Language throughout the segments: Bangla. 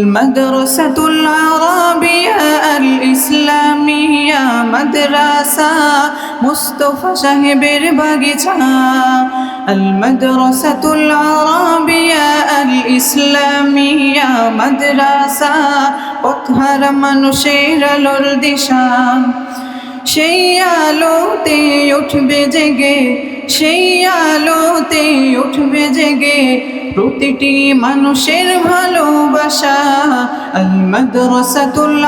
المدرسة العربية الإسلامية مدرسة مصطفى সাহেবের বাগিচা المدرسة العربية الإسلامية مدرسة পথহার মানুষের আলোর দিশা সেই আলোতে উঠবে জেগে সেই আলোতে উঠবে জেগে প্রতিটি মানুষের ভালোবাসা। আল মাদ্রাসাতুল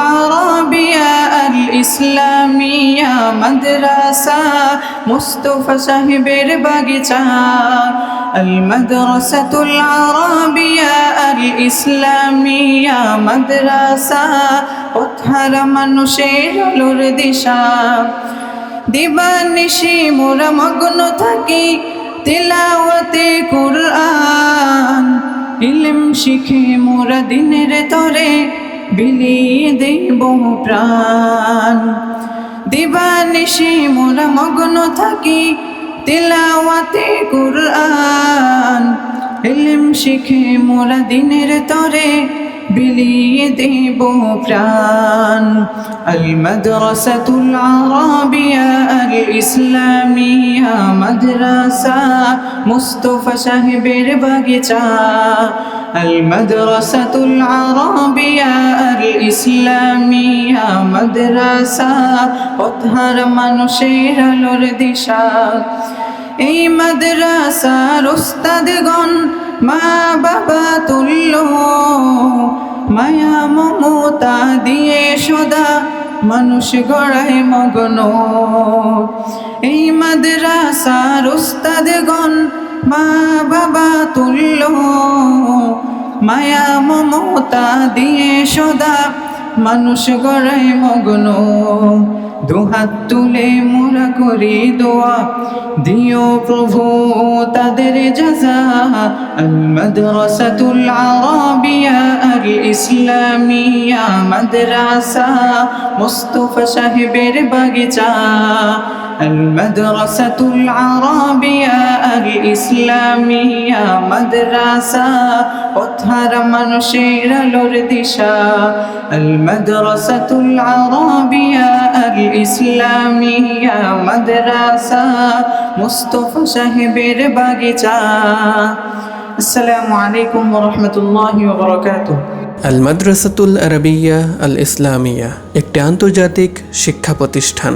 আল ইসলামিয়া মাদ্রাসা, মুস্তফা সাহেবের বাগিচা। আল মাদ্রাসাতুল আরাবিয়া আল ইসলামিয়া মাদ্রাসা পথার মানুষের আলোর দিশা। দিবানিশি মোরা মগ্ন থাকি তিলাওয়াতে কুরআন ইলম শিখে মোরা দিনের তরে বিলিয়ে দেব প্রাণ দিবানিশি মোরা মগ্ন থাকি তিলাওয়াতে কুরআন ইলম শিখে মোরা দিনের তরে বিলিয়ে দেব প্রাণ المدرسة العربية الإسلامية مدرسة مصطفى সাহেবের বাগিচা المدرسة العربية الإسلامية مدرسة পথহার মানুষের আলোর দিশা এই মাদ্রাসার উস্তাদগণ মা বাবা তুল্য মায়া মমতা দিয়ে সদা মানুষ গড়ায় মগ্ন। এই মাদ্রাসার উস্তাদগণ মা বাবা তুল্য। মায়া মমতা দিয়ে সদা মানুষ গড়ায় মগ্ন। দুহাত তুলে মোরা করি দোয়া, দিও প্রভু তাদের জাজা। আল মাদ্রাসাতুল আল ইসলামিয়া মাদ্রাসা মুস্তফা সাহেবের বাগিচা المدرسة العربية الإسلامية مدرسة পথহার মানুষের আলোর দিশা المدرسة العربية الإسلامية مدرسة মুস্তফা সাহেবের বাগিচা আসসালামু আলাইকুম ওরহমতুল্লাহি ওবরাকাতুহ আল মাদ্রাসাতুল আরবিয়া আল ইসলামিয়া একটি আন্তর্জাতিক শিক্ষা প্রতিষ্ঠান।